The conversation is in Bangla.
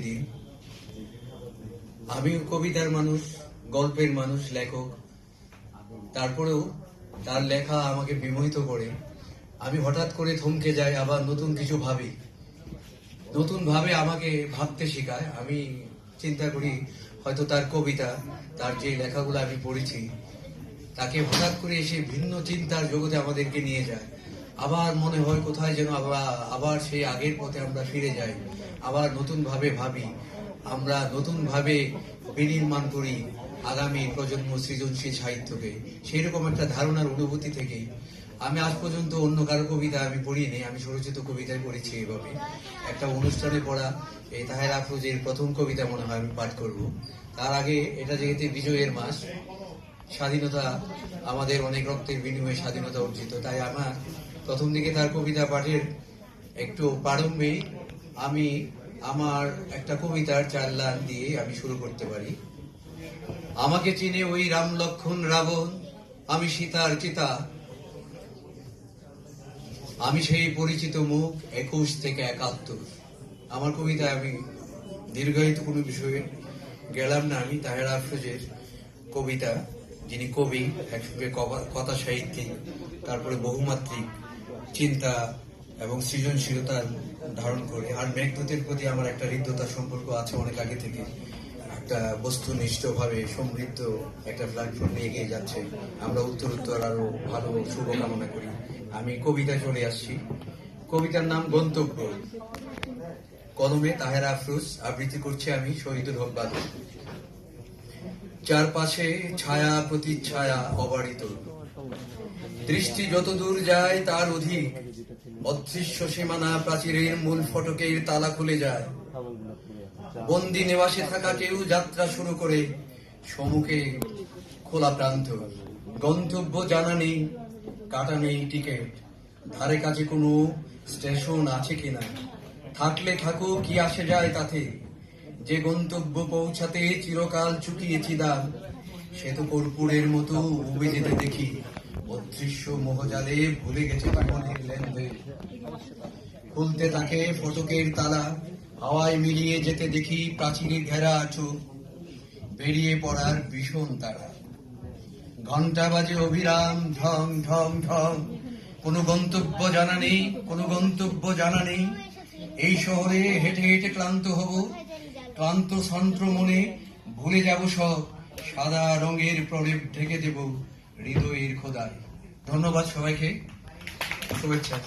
প্রতিদিন আমি কবিতার মানুষ, গল্পের মানুষ, লেখক। তারপরেও তার লেখা আমাকে বিমোহিত করে। আমি হঠাৎ করে থমকে যাই, আবার নতুন কিছু ভাবি। নতুন ভাবে আমাকে ভাবতে শেখায়। আমি চিন্তা করি, হয়তো তার কবিতা, তার যে লেখাগুলো আমি পড়েছি, তাকে হঠাৎ করে এসে ভিন্ন চিন্তার জগতে আমাদেরকে নিয়ে যায়। আবার মনে হয় কোথায় যেন আবার আবার সেই আগের পথে আমরা ফিরে যাই। আবার নতুন ভাবে। আমরা নতুন ভাবে বিনির্মাণ করি আগামী প্রজন্ম সৃজনশীল সাহিত্যকে। সেই রকম একটা ধারণার অনুভূতি থেকেই। আমি আজ পর্যন্ত অন্য কারও কবিতা আমি পড়িনি, আমি স্বরচিত কবিতায় পড়েছি এভাবে। একটা অনুষ্ঠানে পড়া এই তাহের আফরোজের প্রথম কবিতা মনে হয় আমি পাঠ করব। তার আগে এটা যেহেতু বিজয়ের মাস, স্বাধীনতা আমাদের অনেক রক্তের বিনিময়ে স্বাধীনতা অর্জিত, তাই আমার প্রথম দিকে তার কবিতা পাঠের একটু প্রারম্ভে আমি আমার একটা কবিতার চার লাইন দিয়ে আমি শুরু করতে পারি। আমাকে চিনে ওই রাম লক্ষণ রাবণ, আমি সীতার চিতা। আমি সেই পরিচিত মুখ একুশ থেকে একাত্তর। আমার কবিতায় আমি দীর্ঘায়িত কোনো বিষয়ে গেলাম না, আমি তাহের আফরোজের কবিতা, যিনি কবি, একসঙ্গে কথা সাহিত্যিক, তারপরে বহুমাত্রিক চিন্তা এবং সৃজনশীলতার ধারণ করে। আর মেঘদূতের প্রতি আমার একটা হৃদ্যতার সম্পর্ক আছে অনেক আগে থেকে। একটা বস্তুনিষ্ঠভাবে সমৃদ্ধ একটা প্ল্যাটফর্ম নিয়ে এগিয়ে যাচ্ছে। আমরা উত্তর উত্তর আরও ভালো শুভকামনা করি। আমি কবিতা চলে আসছি। কবিতার নাম গন্তব্য। কলমে তাহের আফরোজ আবৃত্তি করছি আমি শহীদুল হক বাদল চারপাশে ছায়া প্রতিচ্ছায়া অবারিত। দৃষ্টি যত দূর যায়, তার অধিক। অদৃশ্য সীমানা প্রাচীরের মূল ফটকের তালা খুলে যায়। বন্দি নিবাসে থাকা কেউ যাত্রা শুরু করে। সম্মুখে খোলা প্রান্ত। গন্তব্য জানা নেই, কাটা নেই টিকিট। ধারে কাছে কোনো স্টেশন আছে কিনা? থাকলে থাকুক কি আসে যায় তাতে? যে গন্তব্য পৌঁছাতে চিরকাল চুকিয়েছি দাম সে তো কর্পূরের মতো উবে যেতে দেখি। অদৃশ্য মোহজালে ভুলে গেছে জীবনের লেনদেন। খুলতে থাকে ফটকের তালা, হাওয়ায় মিলিয়ে যেতে দেখি প্রাচীরে ঘেরা আছো বেরিয়ে পড়ার ভীষণ তারা। ঘণ্টা বাজে অভিরাম, ঢং ঢং ঢং। কোনো গন্তব্য জানা নেই, কোনো গন্তব্য জানা নেই। এই শহরে হেঁটে হেঁটে ক্লান্ত হব, ক্লান্ত সন্ত্র মনে ভুলে যাব সব। সাদা রঙের প্রলেপ ঢেকে দেব হৃদয়ের খোদায়। ধন্যবাদ সবাইকে। শুভেচ্ছা।